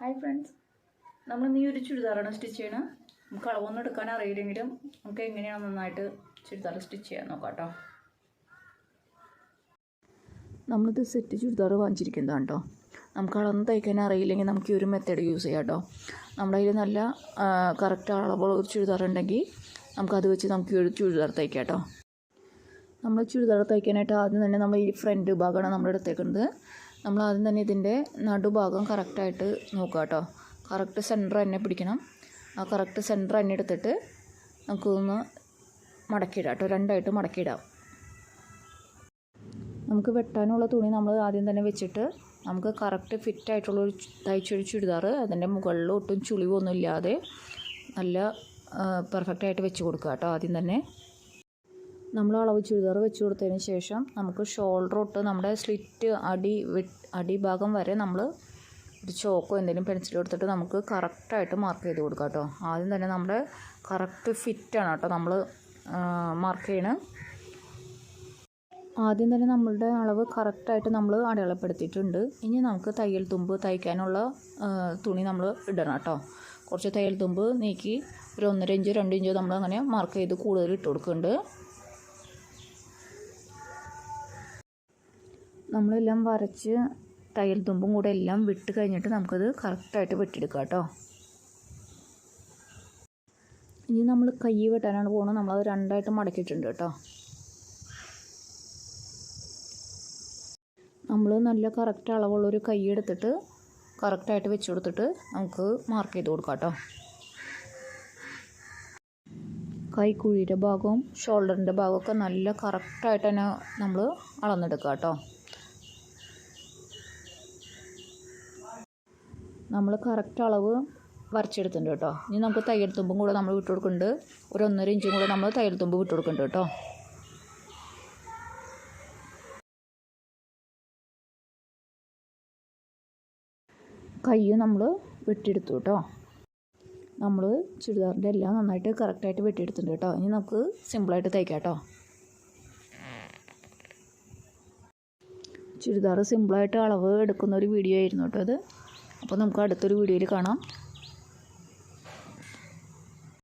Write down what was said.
Hi friends നമ്മൾ ഈ ഒരു ചുരിദാറാണ് സ്റ്റിച്ച് ചെയ്യണത് നമുക്ക് അളവൊന്നും എടുക്കാൻ അറിയില്ലെങ്കിലും നമുക്ക് എങ്ങനെയാണ് നന്നായിട്ട് ചുരിദാർ സ്റ്റിച്ച് ചെയ്യാൻ നോക്കാം കേട്ടോ നമ്മളിത് സെറ്റ് ചുരിദാർ വാങ്ങിച്ചിരിക്കുന്നതാണ് കേട്ടോ നമുക്ക് അളന്ന് തയ്ക്കാൻ അറിയില്ലെങ്കിൽ നമുക്ക് ഈ ഒരു മെത്തേഡ് യൂസ് ചെയ്യാം കേട്ടോ നമ്മുടെ കയ്യിൽ നല്ല കറക്റ്റ് അളവുള്ള ഒരു ചുരിദാർ ഉണ്ടെങ്കിൽ നമുക്കത് വെച്ച് നമുക്ക് ഈ ഒരു ചുരിദാർ തയ്ക്കാം കേട്ടോ നമ്മൾ ചുരിദാർ തയ്ക്കാനായിട്ട് ആദ്യം തന്നെ നമ്മൾ ഈ ഫ്രണ്ട് ഭാഗമാണ് നമ്മൾ എടുത്തേക്കുന്നത്. നമ്മൾ ആദ്യം തന്നെ ഇതിന്റെ നടുഭാഗം കറക്റ്റായിട്ട് നോക്കുക കേട്ടോ. കറക്റ്റ് സെന്റർ തന്നെ പിടിക്കണം. ആ കറക്റ്റ് സെന്റർ തന്നെ എടുത്തിട്ട് നമുക്കൊന്ന് മടക്കിയിടാം കേട്ടോ. രണ്ടായിട്ട് മടക്കിയിടാം. നമുക്ക് വെട്ടാനുള്ള തുണി നമ്മൾ ആദ്യം തന്നെ വെച്ചിട്ട് നമുക്ക് കറക്റ്റ് ഫിറ്റ് ആയിട്ടുള്ള ഒരു തയ്ച്ചൊരു ചുരിദാർ അതിന്റെ മുകളിൽ ഒട്ടും ചുളിവൊന്നും ഇല്ലാതെ നല്ല പെർഫെക്റ്റായിട്ട് വെച്ച് കൊടുക്കുക കേട്ടോ ആദ്യം തന്നെ. നമ്മൾ അളവ് ചുരിദാർ വെച്ച് കൊടുത്തതിന് ശേഷം നമുക്ക് ഷോൾഡറോട്ട് നമ്മുടെ സ്ലിറ്റ് അടി അടിഭാഗം വരെ നമ്മൾ ഒരു ചോക്കോ എന്തെങ്കിലും പെൻസിൽ എടുത്തിട്ട് നമുക്ക് കറക്റ്റായിട്ട് മാർക്ക് ചെയ്ത് കൊടുക്കാം കേട്ടോ. ആദ്യം തന്നെ നമ്മുടെ കറക്റ്റ് ഫിറ്റാണ് കേട്ടോ നമ്മൾ മാർക്ക് ചെയ്യണത് ആദ്യം തന്നെ നമ്മളുടെ അളവ് കറക്റ്റായിട്ട് നമ്മൾ അടയാളപ്പെടുത്തിയിട്ടുണ്ട്. ഇനി നമുക്ക് തയ്യൽ തുമ്പ് തയ്ക്കാനുള്ള തുണി നമ്മൾ ഇടണം കേട്ടോ. കുറച്ച് തയ്യൽ തുമ്പ് നീക്കി ഒരു ഒന്നര ഇഞ്ചോ രണ്ട് ഇഞ്ച് നമ്മൾ അങ്ങനെ മാർക്ക് ചെയ്ത് കൂടുതൽ ഇട്ട് കൊടുക്കുന്നുണ്ട്. നമ്മളെല്ലാം വരച്ച് തയ്യൽ തുമ്പും കൂടെ എല്ലാം വിട്ട് കഴിഞ്ഞിട്ട് നമുക്കത് കറക്റ്റായിട്ട് വെട്ടിയെടുക്കാം കേട്ടോ. ഇനി നമ്മൾ കൈ വെട്ടാനാണ് പോകുന്നത് നമ്മളത് രണ്ടായിട്ട് മടക്കിയിട്ടുണ്ട് കേട്ടോ. നമ്മൾ നല്ല കറക്റ്റ് അളവുള്ളൊരു കൈ എടുത്തിട്ട് കറക്റ്റായിട്ട് വെച്ച് കൊടുത്തിട്ട് നമുക്ക് മാർക്ക് ചെയ്ത് കൊടുക്കാം കേട്ടോ. കൈക്കുഴിയുടെ ഭാഗവും ഷോൾഡറിന്റെ ഭാഗമൊക്കെ നല്ല കറക്റ്റായിട്ട് തന്നെ നമ്മൾ അളന്നെടുക്കുക കേട്ടോ. നമ്മൾ കറക്റ്റ് അളവ് വരച്ചെടുത്തിട്ടുണ്ട് കേട്ടോ. ഇനി നമുക്ക് തയ്യൽ തുമ്പും കൂടെ നമ്മൾ വിട്ട് കൊടുക്കുന്നുണ്ട് ഒരു ഒന്നര ഇഞ്ചും കൂടെ നമ്മൾ തയ്യൽ തുമ്പ് വിട്ട് കൊടുക്കുന്നുണ്ട് കേട്ടോ. കയ്യും നമ്മൾ വെട്ടിയെടുത്തു കേട്ടോ. നമ്മൾ ചുരിദാറിന്റെ എല്ലാം നന്നായിട്ട് കറക്റ്റായിട്ട് വെട്ടിയെടുത്തിട്ടുണ്ട് കേട്ടോ. ഇനി നമുക്ക് സിമ്പിളായിട്ട് തയ്ക്കാം കേട്ടോ. ചുരിദാർ സിമ്പിളായിട്ട് അളവ് എടുക്കുന്ന ഒരു വീഡിയോ ആയിരുന്നു കേട്ടോ അത് അപ്പോൾ നമുക്ക് അടുത്തൊരു വീഡിയോയിൽ കാണാം.